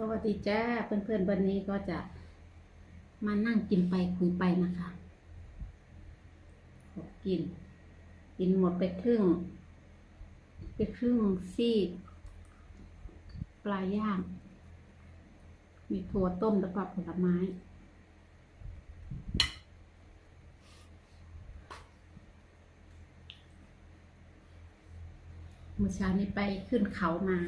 สวัสดีจ้าเพื่อนๆวันนี้ก็จะมานั่งกินไปคุยไปนะคะขอกิน กินหมดไปครึ่ง ไปครึ่งซีกปลาย่าง มีถั่วต้มแล้วก็ผลไม้ เมื่อเช้านี้ไปขึ้นเขามา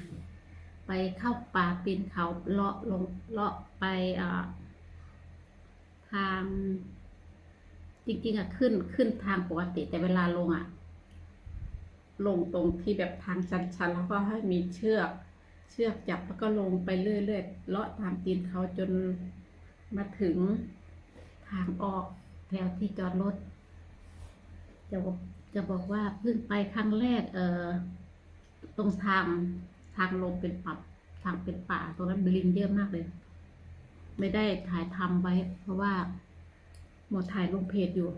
ไปเข้าป่าปีนเขาเลาะลงเลาะไปอ่าทางจริงๆอะขึ้นขึ้นทางปกติแต่เวลาลงอะลงตรงที่แบบทางชันๆแล้วก็ให้มีเชือกเชือกจับแล้วก็ลงไปเรื่อยๆเลาะตามตีนเขาจนมาถึงทางออกแถวที่จอดรถจะบอกจะบอกว่าเพิ่งไปครั้งแรกเออตรงทางางลงเป็นปับทางเป็นป่าตรงนั้นบลิงเยอะมากเลย ไม่ได้ถ่ายทำไว้ เพราะว่าหมดถ่ายลงเพจอยู่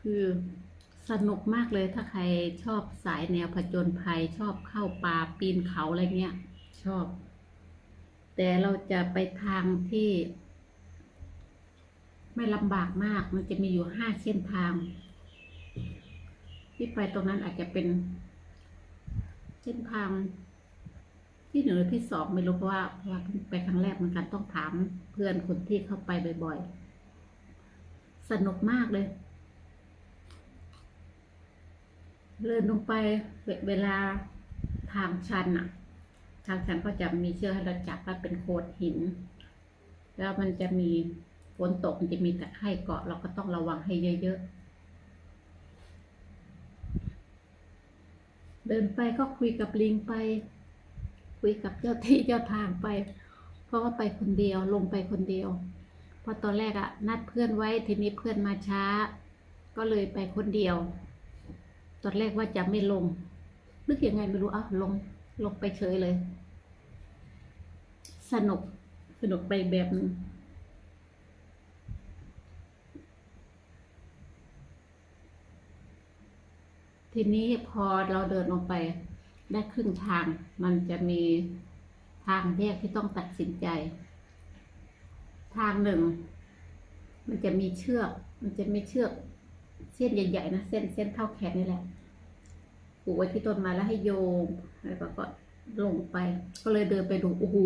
คือสนุกมากเลยถ้าใครชอบสายแนวผจญภัยชอบเข้าป่าปีนเขาอะไรเงี้ย ชอบ แต่เราจะไปทางที่ ไม่ลำบากมาก มันจะมีอยู่ห้าเส้นทาง ที่ไปตรงนั้นอาจจะเป็น เส้นทางที่หนึ่งหรือที่สองไม่รู้เพราะว่าว่าไปครั้งแรกเหมือนกันต้องถามเพื่อนคนที่เข้าไปบ่อยๆ สนุกมากเลย เดินลงไปเวเวลาทางชันอะทางชันก็จะมีเชือกให้เราจับว่าเป็นโขดหิน แล้วมันจะมีฝนตกมันจะมีตะไคร่เกาะเราก็ต้องระวังให้เยอะๆ เดินไปก็คุยกับลิงไป คุยกับเจ้าที่เจ้าทางไป เพราะว่าไปคนเดียวลงไปคนเดียว เพราะตอนแรกอะนัดเพื่อนไว้ทีนี้เพื่อนมาช้า ก็เลยไปคนเดียว ตอนแรกว่าจะไม่ลงนึกยังไงไม่รู้อะลงลงไปเฉยเลย สนุกสนุกไปแบบนึง ทีนี้พอเราเดินลงไปได้ครึ่งทาง มันจะมีทางแยกที่ต้องตัดสินใจ ทางหนึ่ง มันจะมีเชือก มันจะมีเชือก เส้นใหญ่ๆนะเส้นเส้นเท่าแขนนี่แหละผูกไว้ที่ต้นไม้แล้วให้โยงแล้วก็ลงไป ก็เลยเดินไปดูโอ้โห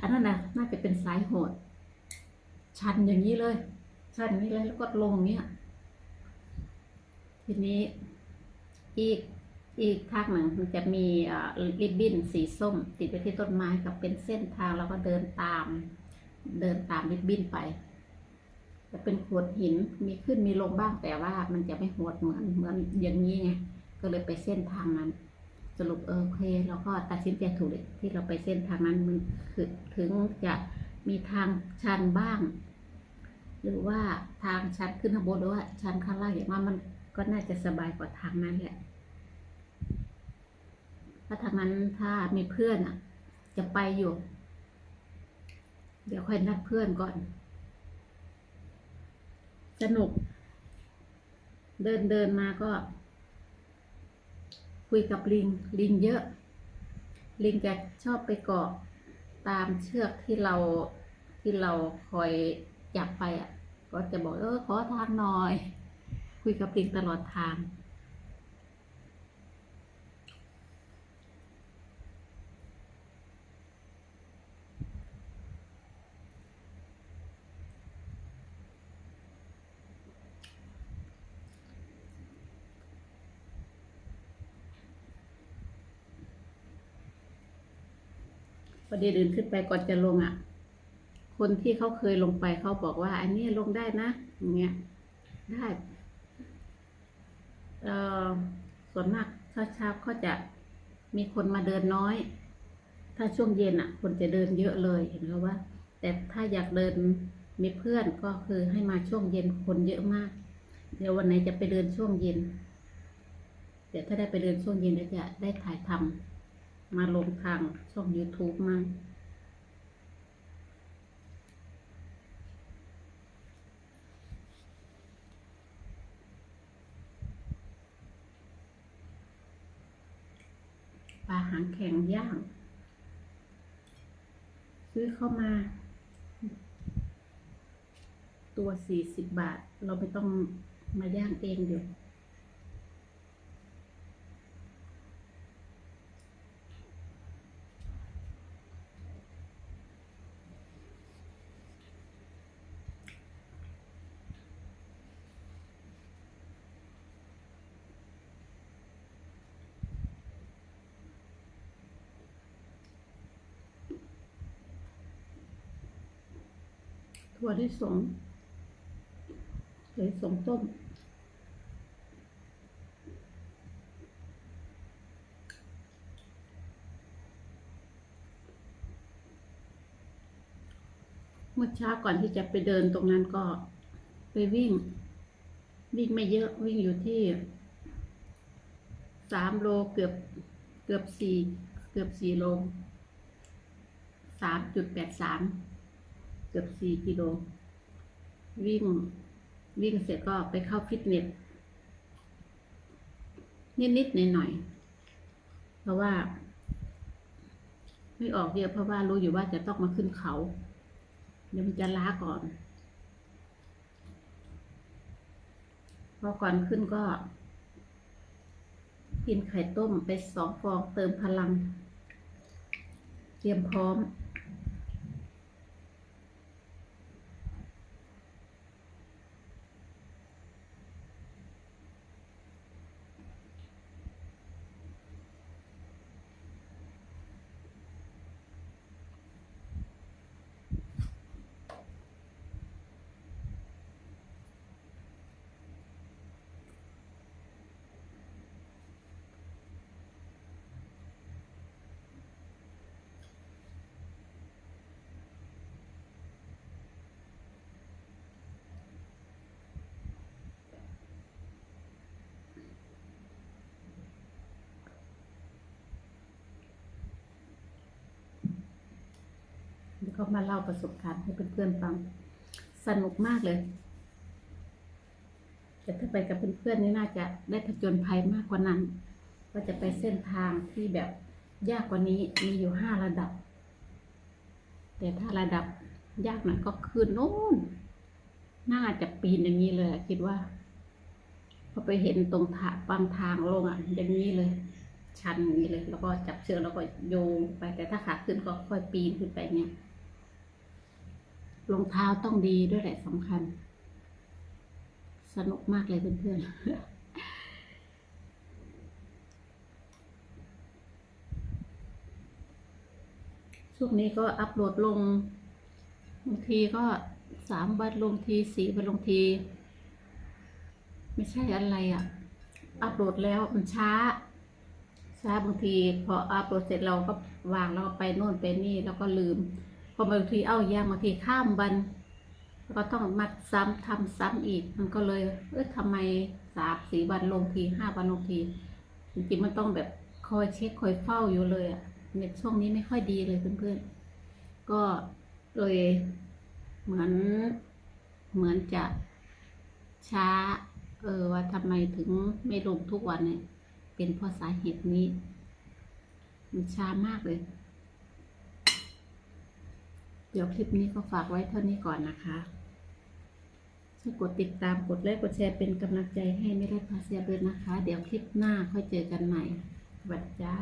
อันนั้นนะน่าจะเป็นสายโหด ชันอย่างนี้เลย ชันอย่างนี้เลยแล้วก็ลงอย่างเนี้ยทีนี้ อีกอีกทางหนึ่งมันจะมีริบบิ้นสีส้ม ติดไปที่ต้นไม้กับเป็นเส้นทางแล้วก็เดินตาม เดินตามริบบิ้นไป จะเป็นโขดหินมีขึ้นมีลงบ้างแต่ว่ามันจะไม่โหดเหมือนเหมือนอย่างนี้ไงก็เลยไปเส้นทางนั้น สรุปเออโอเคเราก็ตัดสินใจถูกเลยที่เราไปเส้นทางนั้นมันคือถึงจะมีทางชันบ้าง หรือว่าทางชันขึ้นข้างบนหรือว่าชันข้างล่างอย่างว่ามัน ก็น่าจะสบายกว่าทางนั้นแหละถ้าทางนั้นถ้ามีเพื่อนอะ จะไปอยู่ เดี๋ยวค่อยนัดเพื่อนก่อน สนุก เดินเดินมาก็ คุยกับลิง ลิงเยอะ ลิงจะชอบไปเกาะตามเชือกที่เราที่เราคอยจับไปอะ ก็จะบอกเออขอทางหน่อย คุยกับลิงตลอดทางพอดีเดินขึ้นไปก่อนจะลงอะ คนที่เขาเคยลงไปเขาบอกว่า อันนี้ลงได้นะอย่างเงี้ยได้ ส่วนมากเช้าเช้าๆเขาจะมีคนมาเดินน้อย ถ้าช่วงเย็นอะ คนจะเดินเยอะเลยเห็นเขาว่า แต่ถ้าอยากเดินมีเพื่อนก็คือให้มาช่วงเย็นคนเยอะมาก เดี๋ยววันไหนจะไปเดินช่วงเย็น เดี๋ยวถ้าได้ไปเดินช่วงเย็นเดี๋ยวจะได้ถ่ายทำมาลงทางช่อง YouTube มั่งปลาหางแข็งย่าง ซื้อเข้ามา ตัวสี่สิบบาท เราไม่ต้องมาย่างเองเดี๋ยว ถั่วที่สงถั่วที่สงต้ม เมื่อเช้าก่อนที่จะไปเดินตรงนั้นก็ไปวิ่ง วิ่งไม่เยอะวิ่งอยู่ที่สามโลเกือบเกือบสี่เกือบสี่โลสามจุดแปดสาม กือบสี่กิโล วิ่งวิ่งเสร็จก็ไปเข้าฟิตเนสนิดๆหน่อยๆเพราะว่า ไม่ออกเยอะเพราะว่ารู้อยู่ว่าจะต้องมาขึ้นเขา เดี๋ยวมันจะล้าก่อนพอก่อนขึ้นก็ กินไข่ต้มไปสองฟองเติมพลัง เตรียมพร้อม ก็มาเล่าประสบการณ์ให้เพื่อนๆฟัง สนุกมากเลยแต่ถ้าไปกับเพื่อนๆนี่น่าจะได้ผจญภัยมากกว่านั้น ก็จะไปเส้นทางที่แบบยากกว่านี้มีอยู่ห้าระดับ แต่ถ้าระดับยากหน่อยก็ขึ้นโน่น น่าจะปีนอย่างนี้เลยคิดว่า พอไปเห็นตรงทางบางทางลงอะอย่างนี้เลย ชันอย่างนี้เลย แล้วก็จับเชือกแล้วก็โยงไปแต่ถ้าขาขึ้นก็ค่อยปีนขึ้นไปเนี่ย รองเท้าต้องดีด้วยแหละสำคัญ สนุกมากเลยเพื่อนๆช่วงนี้ก็อัปโหลดลงบางทีก็สามวันลงทีสี่วันลงที ไม่ใช่อะไรอะ่ะ อัปโหลดแล้วมันช้า ช้าบางที พออัปโหลดเสร็จเราก็วางแล้วก็ไปโน่นไปนี่แล้วก็ลืม พอบางทีเอายางบางทีข้ามวันก็ต้องมัดซ้ำทำซ้ำอีก มันก็เลย เออทำไมสามสี่วันลงทีห้าวันลงทีจริงๆมันต้องแบบคอยเช็คคอยเฝ้าอยู่เลยอะเน็ตช่วงนี้ไม่ค่อยดีเลยเพื่อนๆ ก็เลยเหมือนเหมือนจะช้า เออว่าทำไมถึงไม่ลงทุกวันเนี่ย เป็นเพราะสาเหตุนี้ มันช้ามากเลย เดี๋ยวคลิปนี้ก็ฝากไว้เท่านี้ก่อนนะคะช่วยกดติดตามกดไลค์กดแชร์เป็นกำลังใจให้ไม่ได้พาเสียด้วยนะคะ เดี๋ยวคลิปหน้าค่อยเจอกันใหม่สวัสดีจ้า